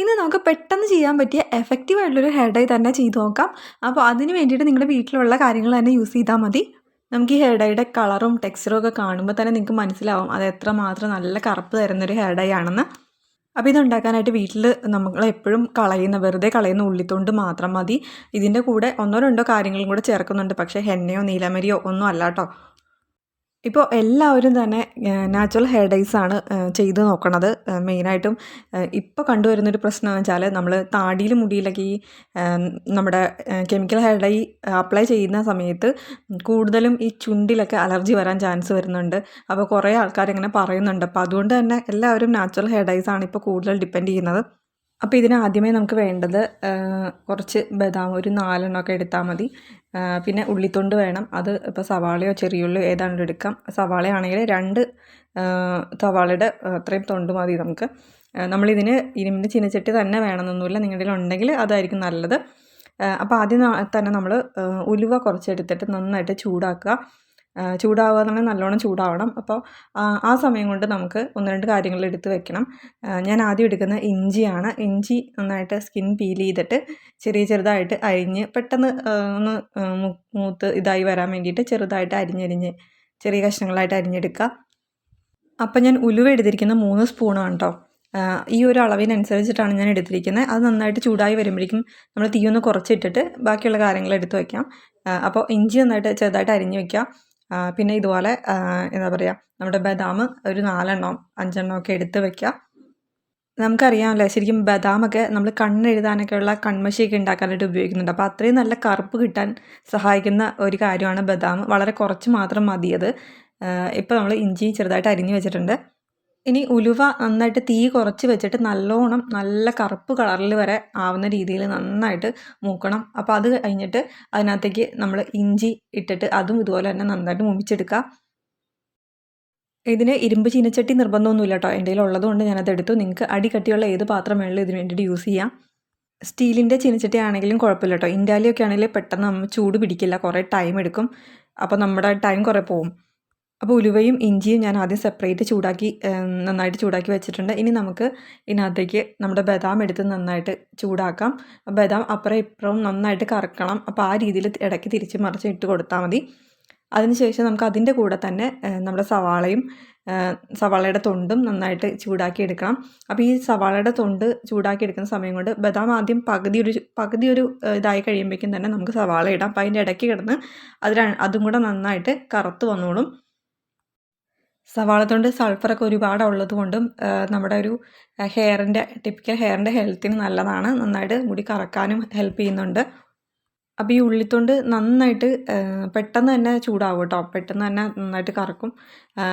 ഇന്ന് നമുക്ക് പെട്ടെന്ന് ചെയ്യാൻ പറ്റിയ എഫക്റ്റീവ് ആയിട്ടുള്ളൊരു ഹെയർ ഡൈ തന്നെ ചെയ്ത് നോക്കാം. അപ്പോൾ അതിന് വേണ്ടിയിട്ട് നിങ്ങളുടെ വീട്ടിലുള്ള കാര്യങ്ങൾ തന്നെ യൂസ് ചെയ്താൽ മതി. നമുക്ക് ഈ ഹെയർ ഡൈയുടെ കളറും ടെക്സ്ചറും ഒക്കെ കാണുമ്പോൾ തന്നെ നിങ്ങൾക്ക് മനസ്സിലാവും അത് എത്രമാത്രം നല്ല കറുപ്പ് തരുന്നൊരു ഹെയർ ഡൈ ആണെന്ന്. അപ്പോൾ ഇതുണ്ടാക്കാനായിട്ട് വീട്ടിൽ നമ്മൾ എപ്പോഴും കളയുന്ന വെറുതെ കളയുന്ന ഉള്ളിത്തൊണ്ട് മാത്രം മതി. ഇതിന്റെ കൂടെ ഒന്നോ രണ്ടോ കാര്യങ്ങളും കൂടെ ചേർക്കുന്നുണ്ട്. പക്ഷേ ഹെന്നയോ നീലമരിയോ ഒന്നും അല്ല കേട്ടോ. ഇപ്പോൾ എല്ലാവരും തന്നെ നാച്ചുറൽ ഹെയർ ആണ് ചെയ്ത് നോക്കണത്. മെയിനായിട്ടും ഇപ്പോൾ കണ്ടുവരുന്നൊരു പ്രശ്നം എന്ന് വെച്ചാൽ നമ്മൾ താടിയിലും മുടിയിലൊക്കെ ഈ നമ്മുടെ കെമിക്കൽ ഹെയർ ഡൈ അപ്ലൈ ചെയ്യുന്ന സമയത്ത് കൂടുതലും ഈ ചുണ്ടിലൊക്കെ അലർജി വരാൻ ചാൻസ് വരുന്നുണ്ട്. അപ്പോൾ കുറേ ആൾക്കാർ ഇങ്ങനെ പറയുന്നുണ്ട്. അപ്പോൾ അതുകൊണ്ട് തന്നെ എല്ലാവരും നാച്ചുറൽ ഹെയർ ഡൈസ് ആണ് ഇപ്പോൾ കൂടുതൽ ഡിപ്പെൻഡ് ചെയ്യുന്നത്. അപ്പോൾ ഇതിന് ആദ്യമേ നമുക്ക് വേണ്ടത് കുറച്ച് ബദാം ഒരു നാലെണ്ണമൊക്കെ എടുത്താൽ മതി. പിന്നെ ഉള്ളിത്തൊണ്ട് വേണം. അത് ഇപ്പോൾ സവാളയോ ചെറിയുള്ളിയോ ഏതാണ്ട് എടുക്കാം. സവാളയാണെങ്കിൽ രണ്ട് സവാളയുടെ അത്രയും തൊണ്ട് മതി നമുക്ക്. നമ്മളിതിന് ഇരുമ്പിന്റെ ചീനച്ചട്ടി തന്നെ വേണമെന്നൊന്നുമില്ല. നിങ്ങളുടെ ഉണ്ടെങ്കിൽ അതായിരിക്കും നല്ലത്. അപ്പോൾ ആദ്യം തന്നെ നമ്മൾ ഉലുവ കുറച്ചെടുത്തിട്ട് നന്നായിട്ട് ചൂടാക്കുക. ചൂടാവുക നല്ലോണം ചൂടാവണം. അപ്പോൾ ആ സമയം കൊണ്ട് നമുക്ക് ഒന്ന് രണ്ട് കാര്യങ്ങൾ എടുത്ത് വെക്കണം. ഞാൻ ആദ്യം എടുക്കുന്ന ഇഞ്ചിയാണ്. ഇഞ്ചി നന്നായിട്ട് സ്കിൻ പീൽ ചെയ്തിട്ട് ചെറിയ ചെറുതായിട്ട് അരിഞ്ഞ് പെട്ടെന്ന് ഒന്ന് മൂത്ത് ഇതായി വരാൻ വേണ്ടിയിട്ട് ചെറുതായിട്ട് അരിഞ്ഞരിഞ്ഞ് ചെറിയ കഷ്ണങ്ങളായിട്ട് അരിഞ്ഞെടുക്കുക. അപ്പം ഞാൻ ഉലുവ എടുത്തിരിക്കുന്ന മൂന്ന് സ്പൂണാണ് കേട്ടോ. ഈ ഒരു അളവിനനുസരിച്ചിട്ടാണ് ഞാൻ എടുത്തിരിക്കുന്നത്. അത് നന്നായിട്ട് ചൂടായി വരുമ്പോഴേക്കും നമ്മൾ തീയൊന്ന് കുറച്ചിട്ടിട്ട് ബാക്കിയുള്ള കാര്യങ്ങൾ എടുത്ത് വയ്ക്കാം അപ്പോൾ ഇഞ്ചി നന്നായിട്ട് ചെറുതായിട്ട് അരിഞ്ഞ് വയ്ക്കുക പിന്നെ ഇതുപോലെ എന്താ പറയുക നമ്മുടെ ബദാം ഒരു നാലെണ്ണം അഞ്ചെണ്ണം ഒക്കെ എടുത്ത് വെക്കുക നമുക്കറിയാമല്ലേ ശരിക്കും ബദാമൊക്കെ നമ്മൾ കണ്ണെഴുതാനൊക്കെയുള്ള കൺമശിയൊക്കെ ഉണ്ടാക്കാനായിട്ട് ഉപയോഗിക്കുന്നുണ്ട്. അപ്പോൾ അത്രയും നല്ല കറുപ്പ് കിട്ടാൻ സഹായിക്കുന്ന ഒരു കാര്യമാണ് ബദാം. വളരെ കുറച്ച് മാത്രം മതിയത്. ഇപ്പോൾ നമ്മൾ ഇഞ്ചി ചെറുതായിട്ട് അരിഞ്ഞു വെച്ചിട്ടുണ്ട്. ഇനി ഉലുവ നന്നായിട്ട് തീ കുറച്ച് വെച്ചിട്ട് നല്ലോണം നല്ല കറുപ്പ് കളറിൽ വരെ ആവുന്ന രീതിയിൽ നന്നായിട്ട് മൂക്കണം. അപ്പോൾ അത് കഴിഞ്ഞിട്ട് അതിനകത്തേക്ക് നമ്മൾ ഇഞ്ചി ഇട്ടിട്ട് അതും ഇതുപോലെ തന്നെ നന്നായിട്ട് മുമ്പിച്ചെടുക്കുക ഇതിന് ഇരുമ്പ് ചീനച്ചട്ടി നിർബന്ധമൊന്നുമില്ല കേട്ടോ എന്റെ ഉള്ളത് കൊണ്ട് ഞാനത് എടുത്തു. നിങ്ങൾക്ക് അടി കട്ടിയുള്ള ഏത് പാത്രം വേണമെങ്കിലും ഇതിന് വേണ്ടിയിട്ട് യൂസ് ചെയ്യാം. സ്റ്റീലിന്റെ ചീനച്ചട്ടി ആണെങ്കിലും കുഴപ്പമില്ല കേട്ടോ ഇൻഡാലിയൊക്കെ ആണെങ്കിൽ പെട്ടെന്ന് നമ്മൾ ചൂട് പിടിക്കില്ല. കുറേ ടൈം എടുക്കും. അപ്പോൾ നമ്മുടെ ടൈം കുറേ പോകും അപ്പോൾ ഉലുവയും ഇഞ്ചിയും ഞാൻ ആദ്യം സെപ്പറേറ്റ് ചൂടാക്കി നന്നായിട്ട് ചൂടാക്കി വെച്ചിട്ടുണ്ട്. ഇനി നമുക്ക് ഇതിനകത്തേക്ക് നമ്മുടെ ബദാം എടുത്ത് നന്നായിട്ട് ചൂടാക്കാം. ബദാം അപ്പുറം ഇപ്പുറവും നന്നായിട്ട് കറക്കണം. അപ്പോൾ ആ രീതിയിൽ ഇടയ്ക്ക് തിരിച്ച് മറിച്ച് ഇട്ട് കൊടുത്താൽ മതി. അതിനുശേഷം നമുക്ക് അതിന്റെ കൂടെ തന്നെ നമ്മുടെ സവാളയും സവാളയുടെ തൊണ്ടും നന്നായിട്ട് ചൂടാക്കി എടുക്കണം. അപ്പോൾ ഈ സവാളയുടെ തൊണ്ട് ചൂടാക്കി എടുക്കുന്ന സമയം കൊണ്ട് ബദാം ആദ്യം പകുതി ഒരു പകുതി ഒരു ഇതായി കഴിയുമ്പോഴേക്കും തന്നെ നമുക്ക് സവാള ഇടാം. അപ്പോൾ അതിന്റെ ഇടയ്ക്ക് കിടന്ന് അതിൽ അതും കൂടെ നന്നായിട്ട് കറുത്ത് വന്നോളും. സവാളത്തൊണ്ട് സൾഫറൊക്കെ ഒരുപാട് ഉള്ളത് കൊണ്ടും നമ്മുടെ ഒരു ഹെയറിന്റെ ടിപ്പിക്കൽ ഹെയറിന്റെ ഹെൽത്തിന് നല്ലതാണ്. നന്നായിട്ട് മുടി കറക്കാനും ഹെൽപ്പ് ചെയ്യുന്നുണ്ട്. അപ്പോൾ ഈ ഉള്ളിത്തൊണ്ട് നന്നായിട്ട് പെട്ടെന്ന് തന്നെ ചൂടാവും കേട്ടോ പെട്ടെന്ന് തന്നെ നന്നായിട്ട് കറക്കും.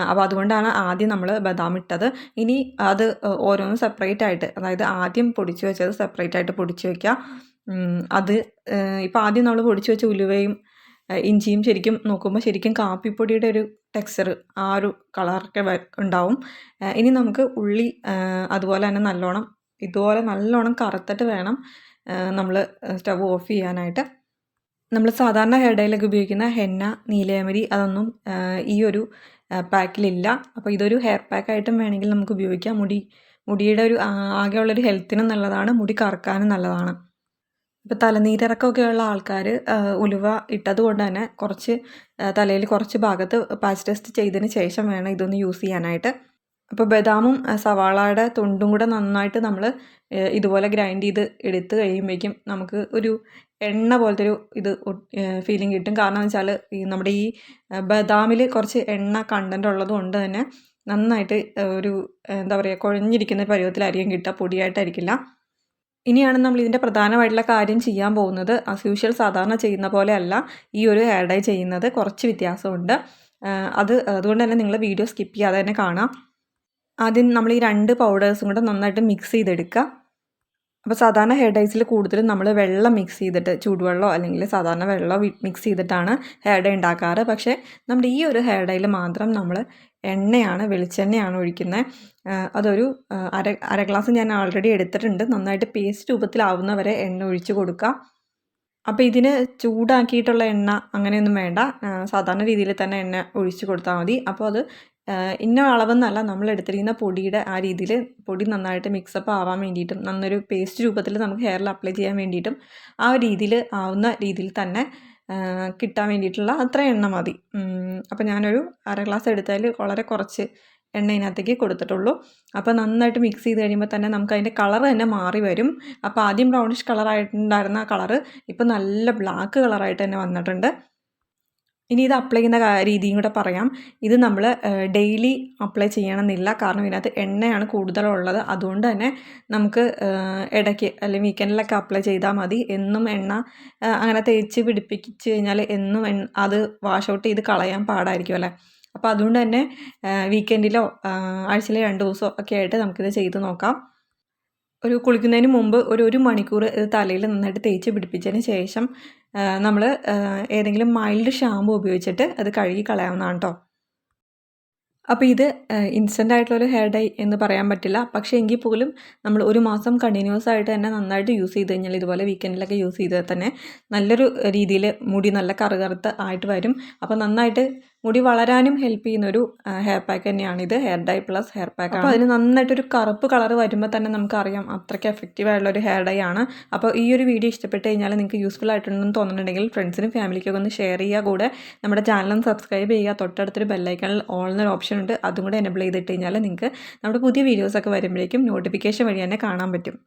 അപ്പോൾ അതുകൊണ്ടാണ് ആദ്യം നമ്മൾ ബദാം ഇട്ടത്. ഇനി അത് ഓരോന്നും സെപ്പറേറ്റ് ആയിട്ട് അതായത് ആദ്യം പൊടിച്ചു വെച്ചത് സെപ്പറേറ്റ് ആയിട്ട് പൊടിച്ചു വയ്ക്കുക അത് ഇപ്പോൾ ആദ്യം നമ്മൾ പൊടിച്ചു വെച്ച ഉലുവയും ഇഞ്ചിയും ശരിക്കും നോക്കുമ്പോൾ ശരിക്കും കാപ്പിപ്പൊടിയുടെ ഒരു ടെക്സ്ചർ ആ ഒരു കളറൊക്കെ ഉണ്ടാവും. ഇനി നമുക്ക് ഉള്ളി അതുപോലെ തന്നെ നല്ലോണം ഇതുപോലെ നല്ലോണം കറുത്തിട്ട് വേണം നമ്മൾ സ്റ്റവ് ഓഫ് ചെയ്യാനായിട്ട്. നമ്മൾ സാധാരണ ഹെയർ ഡൈലൊക്കെ ഉപയോഗിക്കുന്ന ഹെന്ന നീലയമരി അതൊന്നും ഈ ഒരു പാക്കിലില്ല അപ്പോൾ ഇതൊരു ഹെയർ പാക്കായിട്ടും വേണമെങ്കിൽ നമുക്ക് ഉപയോഗിക്കാം. മുടി മുടിയുടെ ഒരു ആകെയുള്ളൊരു ഹെൽത്തിനും നല്ലതാണ് മുടി കറക്കാനും നല്ലതാണ്. ഇപ്പോൾ തലനീരിറക്കമൊക്കെ ഉള്ള ആൾക്കാർ ഉലുവ ഇട്ടത് കൊണ്ട് തന്നെ കുറച്ച് തലയിൽ കുറച്ച് ഭാഗത്ത് പാച്ച് ടെസ്റ്റ് ചെയ്തതിന് ശേഷം വേണം ഇതൊന്ന് യൂസ് ചെയ്യാനായിട്ട്. അപ്പോൾ ബദാമും സവാളയുടെ തൊണ്ടും കൂടെ നന്നായിട്ട് നമ്മൾ ഇതുപോലെ ഗ്രൈൻഡ് ചെയ്ത് എടുത്തു കഴിയുമ്പോഴേക്കും നമുക്ക് ഒരു എണ്ണ പോലത്തെ ഒരു ഇത് ഫീലിംഗ് കിട്ടും. കാരണം എന്ന് വെച്ചാൽ ഈ നമ്മുടെ ഈ ബദാമിൽ കുറച്ച് എണ്ണ കണ്ടന്റ് ഉള്ളത് കൊണ്ട് തന്നെ നന്നായിട്ട് ഒരു എന്താ പറയുക കുഴഞ്ഞിരിക്കുന്ന പരുവത്തിലായിരിക്കും കിട്ടുക. പൊടിയായിട്ടായിരിക്കില്ല. ഇനിയാണ് നമ്മൾ ഇതിന്റെ പ്രധാനമായിട്ടുള്ള കാര്യം ചെയ്യാൻ പോകുന്നത്. ആസ് യൂഷ്വൽ സാധാരണ ചെയ്യുന്ന പോലെയല്ല ഈ ഒരു ഹെയർ ഡൈ ചെയ്യുന്നത്. കുറച്ച് വ്യത്യാസമുണ്ട്. അത് അതുകൊണ്ട് തന്നെ നിങ്ങൾ വീഡിയോ സ്കിപ്പ് ചെയ്യാതെ തന്നെ കാണാം. ആദ്യം നമ്മൾ ഈ രണ്ട് പൗഡേഴ്സും കൂടെ നന്നായിട്ട് മിക്സ് ചെയ്തെടുക്കുക. അപ്പോൾ സാധാരണ ഹെയർ ഡൈസിൽ കൂടുതലും നമ്മൾ വെള്ളം മിക്സ് ചെയ്തിട്ട് ചൂടുവെള്ളമോ അല്ലെങ്കിൽ സാധാരണ വെള്ളമോ മിക്സ് ചെയ്തിട്ടാണ് ഹെയർ ഡൈ ഉണ്ടാക്കാറ്. പക്ഷേ നമ്മുടെ ഈ ഒരു ഹെയർ ഡൈയിൽ മാത്രം നമ്മൾ എണ്ണയാണ് വെളിച്ചെണ്ണയാണ് ഒഴിക്കുന്നത് അതൊരു അര അര ഗ്ലാസ് ഞാൻ ഓൾറെഡി എടുത്തിട്ടുണ്ട്. നന്നായിട്ട് പേസ്റ്റ് രൂപത്തിലാവുന്ന വരെ എണ്ണ ഒഴിച്ച് കൊടുക്കുക അപ്പോൾ ഇതിന് ചൂടാക്കിയിട്ടുള്ള എണ്ണ അങ്ങനെയൊന്നും വേണ്ട. സാധാരണ രീതിയിൽ തന്നെ എണ്ണ ഒഴിച്ച് കൊടുത്താൽ മതി. അപ്പോൾ അത് ഇന്ന അളവെന്നല്ല നമ്മൾ എടുത്തിരിക്കുന്ന പൊടിയുടെ ആ രീതിയിൽ പൊടി നന്നായിട്ട് മിക്സപ്പ് ആവാൻ വേണ്ടിയിട്ടും നന്നൊരു പേസ്റ്റ് രൂപത്തിൽ നമുക്ക് ഹെയറിൽ അപ്ലൈ ചെയ്യാൻ വേണ്ടിയിട്ടും ആ രീതിയിൽ ആവുന്ന രീതിയിൽ തന്നെ കിട്ടാൻ വേണ്ടിയിട്ടുള്ള അത്ര എണ്ണ മതി. അപ്പോൾ ഞാനൊരു അര ഗ്ലാസ് എടുത്തതിൽ വളരെ കുറച്ച് എണ്ണ ഇതിനകത്തേക്ക് കൊടുത്തിട്ടുള്ളൂ. അപ്പോൾ നന്നായിട്ട് മിക്സ് ചെയ്ത് കഴിയുമ്പോൾ തന്നെ നമുക്ക് അതിന്റെ കളർ തന്നെ മാറി വരും. അപ്പോൾ ആദ്യം ബ്രൗണിഷ് കളറായിട്ടുണ്ടായിരുന്ന ആ കളറ് ഇപ്പോൾ നല്ല ബ്ലാക്ക് കളറായിട്ട് തന്നെ വന്നിട്ടുണ്ട്. ഇനി ഇത് അപ്ലൈ ചെയ്യുന്ന രീതിയും കൂടെ പറയാം. ഇത് നമ്മൾ ഡെയിലി അപ്ലൈ ചെയ്യണമെന്നില്ല. കാരണം ഇതിനകത്ത് എണ്ണയാണ് കൂടുതലുള്ളത്. അതുകൊണ്ട് തന്നെ നമുക്ക് ഇടയ്ക്ക് അല്ലെങ്കിൽ വീക്കെൻഡിലൊക്കെ അപ്ലൈ ചെയ്താൽ മതി. എന്നും എണ്ണ അങ്ങനെ തേച്ച് പിടിപ്പിച്ച് കഴിഞ്ഞാൽ എന്നും എണ്ണ അത് വാഷ് ഔട്ട് ചെയ്ത് കളയാൻ പാടായിരിക്കും അല്ലേ? അപ്പോൾ അതുകൊണ്ട് തന്നെ വീക്കെൻഡിലോ ആഴ്ചയിലെ രണ്ട് ദിവസമോ ഒക്കെ ആയിട്ട് നമുക്കിത് ചെയ്ത് നോക്കാം. ഒരു കുളിക്കുന്നതിന് മുമ്പ് ഒരു ഒരു മണിക്കൂർ ഇത് തലയിൽ നന്നായിട്ട് തേച്ച് പിടിപ്പിച്ചതിന് ശേഷം നമ്മൾ ഏതെങ്കിലും മൈൽഡ് ഷാമ്പു ഉപയോഗിച്ചിട്ട് അത് കഴുകി കളയാവുന്നതാണ് കേട്ടോ അപ്പോൾ ഇത് ഇൻസ്റ്റന്റ് ആയിട്ടുള്ളൊരു ഹെയർ ഡൈ എന്ന് പറയാൻ പറ്റില്ല. പക്ഷേ എങ്കിൽ പോലും നമ്മൾ ഒരു മാസം കണ്ടിന്യൂസ് ആയിട്ട് തന്നെ നന്നായിട്ട് യൂസ് ചെയ്ത് കഴിഞ്ഞാൽ ഇതുപോലെ വീക്കെൻഡിലൊക്കെ യൂസ് ചെയ്താൽ തന്നെ നല്ലൊരു രീതിയിൽ മുടി നല്ല കറുകറുത്ത് ആയിട്ട് വരും. അപ്പോൾ നന്നായിട്ട് മുടി വളരാനും ഹെൽപ്പ് ചെയ്യുന്ന ഒരു ഹെയർ പാക്ക് തന്നെയാണ് ഇത്. Hair dye plus hair pack അപ്പോൾ അതിന് നന്നായിട്ടൊരു കറുപ്പ് കളർ വരുമ്പോൾ തന്നെ നമുക്കറിയാം അത്രയ്ക്ക് എഫക്റ്റീവ് ആയിട്ടുള്ള ഒരു ഹെയർ ഡൈ ആണ്. അപ്പോൾ ഈ ഒരു വീഡിയോ ഇഷ്ടപ്പെട്ട് കഴിഞ്ഞാൽ നിങ്ങൾക്ക് യൂസ്ഫുൾ ആയിട്ടുണ്ടെന്ന് തോന്നുന്നുണ്ടെങ്കിൽ ഫ്രണ്ട്സിനും ഫാമിലിക്കൊക്കെ ഒന്ന് ഷെയർ ചെയ്യുക കൂടെ. നമ്മുടെ ചാനലും സബ്സ്ക്രൈബ് ചെയ്യുക. തൊട്ടടുത്തൊരു ബെല്ലൈക്കണിൽ ഓൾ എന്നൊരു ഉണ്ട്. അതും കൂടെ എനബിൾ ചെയ്തിട്ട് കഴിഞ്ഞാൽ നിങ്ങൾക്ക് നമ്മുടെ പുതിയ വീഡിയോസൊക്കെ വരുമ്പോഴേക്കും നോട്ടിഫിക്കേഷൻ വഴി തന്നെ കാണാൻ പറ്റും.